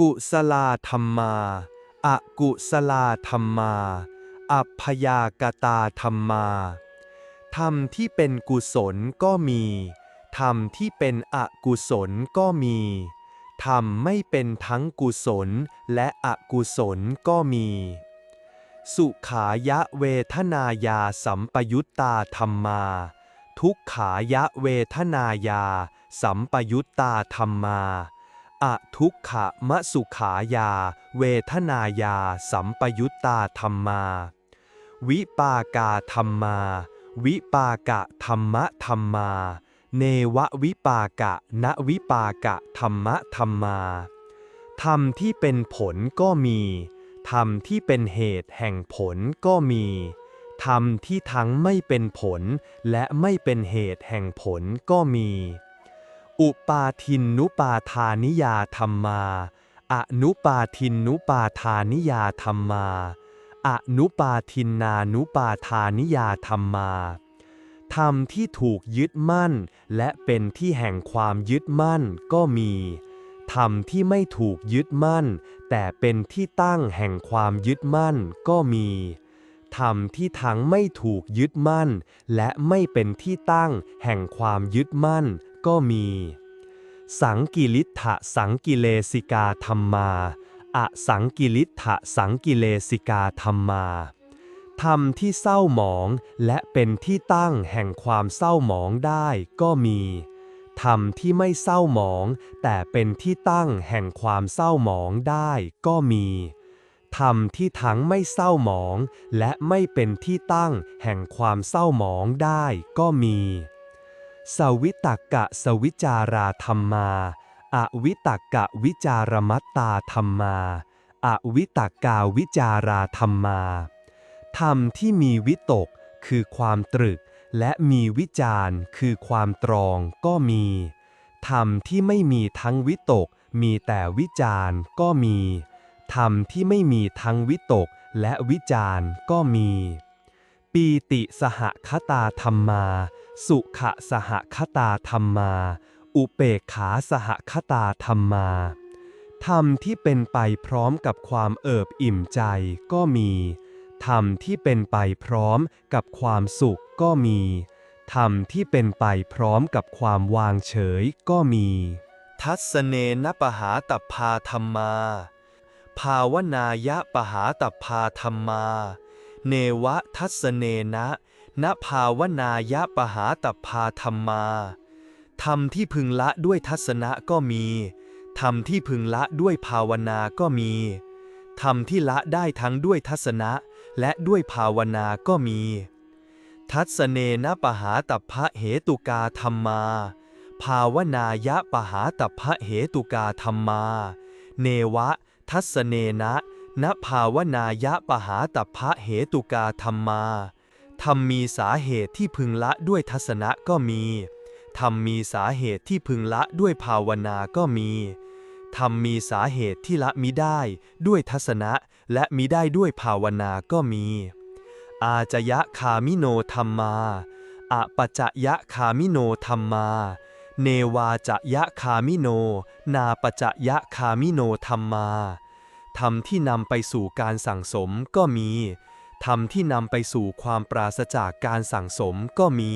กุศลาธรรมา อกุศลาธรรมา อัพยากตาธรรมา ธรรมที่เป็นกุศลก็มี ธรรมที่เป็นอกุศลก็มี ธรรมไม่เป็นทั้งกุศลและอกุศลก็มี สุขายะเวทนายาสัมปยุตตาธรรมา ทุกขายะเวทนายา สัมปยุตตาธรรมา อทุกขมะสุขายา เวทนายา สัมปยุตตาธรรมา วิปากาธรรมา วิปากะธรรมะธรรมา เนววิปากะณวิปากะธรรมะธรรมา ธรรมที่เป็นผลก็มี ธรรมที่เป็นเหตุแห่งผลก็มี ธรรมที่ทั้งไม่เป็นผลและไม่เป็นเหตุแห่งผลก็มี อุปาทินนุปาทานิยาธรรมา อนุปาทินนุปาทานิยาธรรมา อนุปาทินนานุปาทานิยาธรรมา ธรรมที่ถูกยึดมั่น และเป็นที่แห่งความยึดมั่นก็มี ธรรมที่ไม่ถูกยึดมั่น แต่เป็นที่ตั้งแห่งความยึดมั่นก็มี ธรรมที่ทั้งไม่ถูกยึดมั่น และไม่เป็นที่ตั้งแห่งความยึดมั่น ก็มี สังกิลิฐะสังกิเลสิกาธรรมาอสังกิลิฐะสังกิเลสิกาธรรมาธรรมที่เศร้าหมองและเป็นที่ตั้งแห่งความเศร้าหมองได้ก็มีธรรมที่ไม่เศร้าหมอง แต่เป็นที่ตั้งแห่งความเศร้าหมองได้ก็มีธรรมที่ทั้งไม่เศร้าหมอง และไม่เป็นที่ตั้งแห่งความเศร้าหมองได้ก็มี สวิตกกะสวิจาราธรรมา อวิตกกะวิจารมัตตาธรรมา อวิตกกาวิจาราธรรมา ธรรมที่มีวิตกคือความตรึก และมีวิจารคือความตรองก็มี ธรรมที่ไม่มีทั้งวิตก มีแต่วิจารก็มี ธรรมที่ไม่มีทั้งวิตกและวิจารก็มี ปีติสหคตาธรรมา สุขสหคตาธรรมมา อุเปกขาสหคตาธรรมมา ธรรมที่เป็นไปพร้อมกับความเอิบอิ่มใจก็มี ธรรมที่เป็นไปพร้อมกับความสุขก็มี ธรรมที่เป็นไปพร้อมกับความวางเฉยก็มี ทัศเนนปหาตัพพาธรรมา ภาวนายะปหาตัพพาธรรมา เนวะทัศเนนะ นภาวนายะปหาตัพาธรรมาธรรมที่พึงละด้วยทัศนะก็มีธรรมที่พึงละด้วยภาวนาก็มีธรรมที่ละได้ทั้งด้วยทัศนะและด้วยภาวนาก็มี ทัศเนนะปหาตัพะเหตุกาธรรมา ภาวนายะปหาตัพะเหตุกาธรรมา เนวะ ทัศเนนะนภาวนายะปหาตัพะเหตุกาธรรมา ธรรมมีสาเหตุที่พึงละด้วยทัศนะก็มี ธรรมมีสาเหตุที่พึงละด้วยภาวนาก็มี ธรรมมีสาเหตุที่ละมิได้ด้วยทัศนะและมิได้ด้วยภาวนาก็มี อาจยะคามิโนธรรมาอะปจยะคามิโนธรรมา เนวาจยะคามิโน นาปจยะคามิโนธรรมา ธรรมที่นำไปสู่การสั่งสมก็มี ธรรมที่นำไปสู่ความปราศจากการสั่งสมก็มี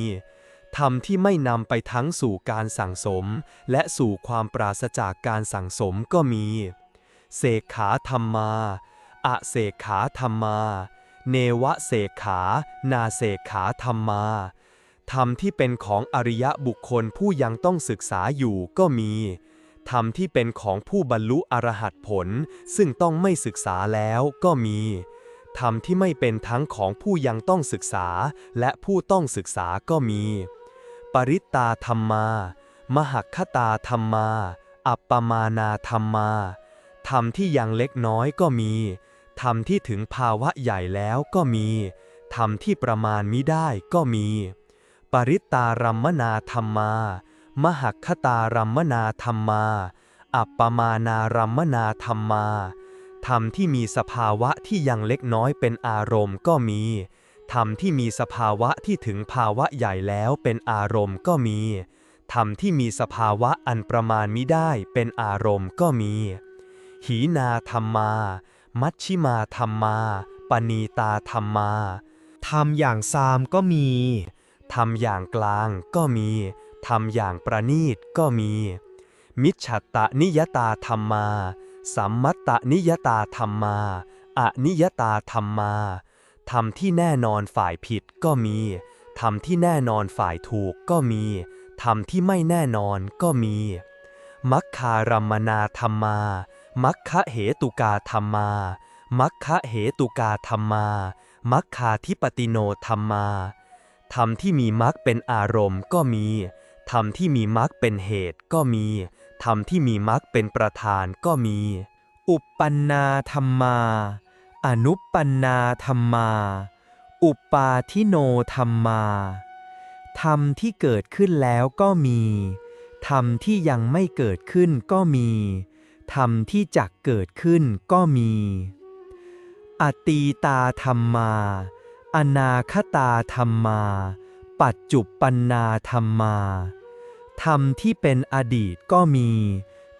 ธรรมที่ไม่นำไปทั้งสู่การสั่งสม และสู่ความปราศจากการสั่งสมก็มี เสกขาธรรมมาอะเสกขาธรรมา เนวะเสกขา นาเสกขาธรรมา ธรรมที่เป็นของอริยะบุคคลผู้ยังต้องศึกษาอยู่ก็มี ธรรมที่เป็นของผู้บรรลุอรหัตผล ซึ่งต้องไม่ศึกษาแล้วก็มี ธรรมที่ไม่เป็นทั้งของผู้ยังต้องศึกษา และผู้ต้องศึกษาก็มี ปริตตาธรรมา มหัคคตาธรรมา อัปปมานาธรรมา ธรรมที่ยังเล็กน้อยก็มี ธรรมที่ถึงภาวะใหญ่แล้วก็มี ธรรมที่ประมาณมิได้ก็มี ปริตตารัมมนาธรรมา มหัคคตารัมมนาธรรมา อัปปมานารัมมนาธรรมา ธรรมที่มีสภาวะที่ยังเล็กน้อยเป็นอารมณ์ก็มี ธรรมที่มีสภาวะที่ถึงภาวะใหญ่แล้วเป็นอารมณ์ก็มี ธรรมที่มีสภาวะอันประมาณมิได้เป็นอารมณ์ก็มี หีนาธรรมมา มัชชิมาธรรมมา ปณีตาธรรมมาทำอย่างซามก็มี ทำอย่างกลางก็มี ทำอย่างประณีตก็มี มิจฉัตตนิยตาธรรมมา สัมมัตตนิยตาธรรมาอนิยตาธรรมาธรรมที่แน่นอนฝ่ายผิดก็มีธรรมที่แน่นอนฝ่ายถูกก็มีธรรมที่ไม่แน่นอนก็มี มัคคารมนาธรรมา มัคคะเหตุกาธรรมา มัคคะเหตุกาธรรมา มัคคาธิปติโนธรรมา ธรรมที่มีมรรคเป็นอารมณ์ก็มี ธรรมที่มีมรรคเป็นเหตุก็มี ธรรมที่มีมรรคเป็นประธานก็มี อุปปันนาธรรมา อนุปปันนาธรรมา อุปาทิโนธรรมา ธรรมที่เกิดขึ้นแล้วก็มี ธรรมที่ยังไม่เกิดขึ้นก็มี ธรรมที่จักเกิดขึ้นก็มี อตีตาธรรมา อนาคตาธรรมา ปัจจุปปันนาธรรมา ธรรมที่เป็นอดีตก็มี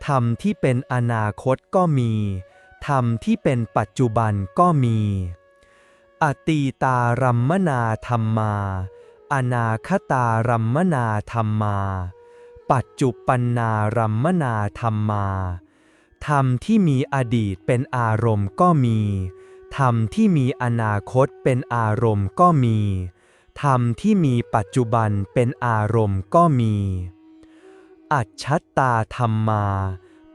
ธรรมที่เป็นอนาคตก็มี ธรรมที่เป็นปัจจุบันก็มี อตีตารัมมนาธรรมมา อนาคตารัมมนาธรรมมา ปัจจุปันนารัมมนาธรรมมา ธรรมที่มีอดีตเป็นอารมณ์ก็มี ธรรมที่มีอนาคตเป็นอารมณ์ก็มี ธรรมที่มีปัจจุบันเป็นอารมณ์ก็มี อัจฉตตาธรรมา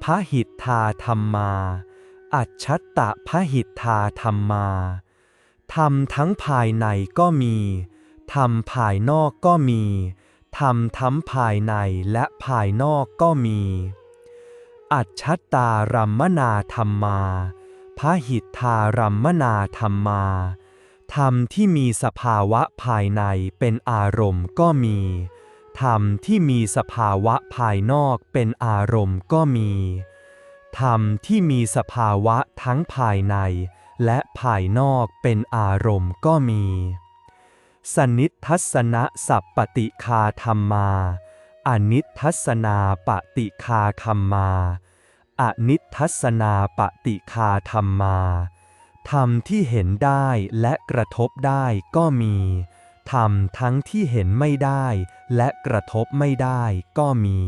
พระหิทธาธรรมาอัจฉตตะพระหิทธาธรรมา ธรรมทั้งภายในก็มี ธรรมภายนอกก็มี ธรรมทั้งภายในและภายนอกก็มี อัจฉตารัมมนาธรรมาพระหิทธารัมมนาธรรมา ธรรมที่มีสภาวะภายในเป็นอารมณ์ก็มี ธรรมที่มีสภาวะภายนอกเป็นอารมณ์ก็มี ธรรมที่มีสภาวะทั้งภายใน และภายนอกเป็นอารมณ์ก็มี สนิททัศนะสัพปติคาธรรมาอนิททัศนาปฏิคาคัมมา อนิททัศนาปฏิคาธรรมา ธรรมที่เห็นได้และกระทบได้ก็มี ธรรมทั้งที่เห็นไม่ได้ และกระทบไม่ได้ก็มี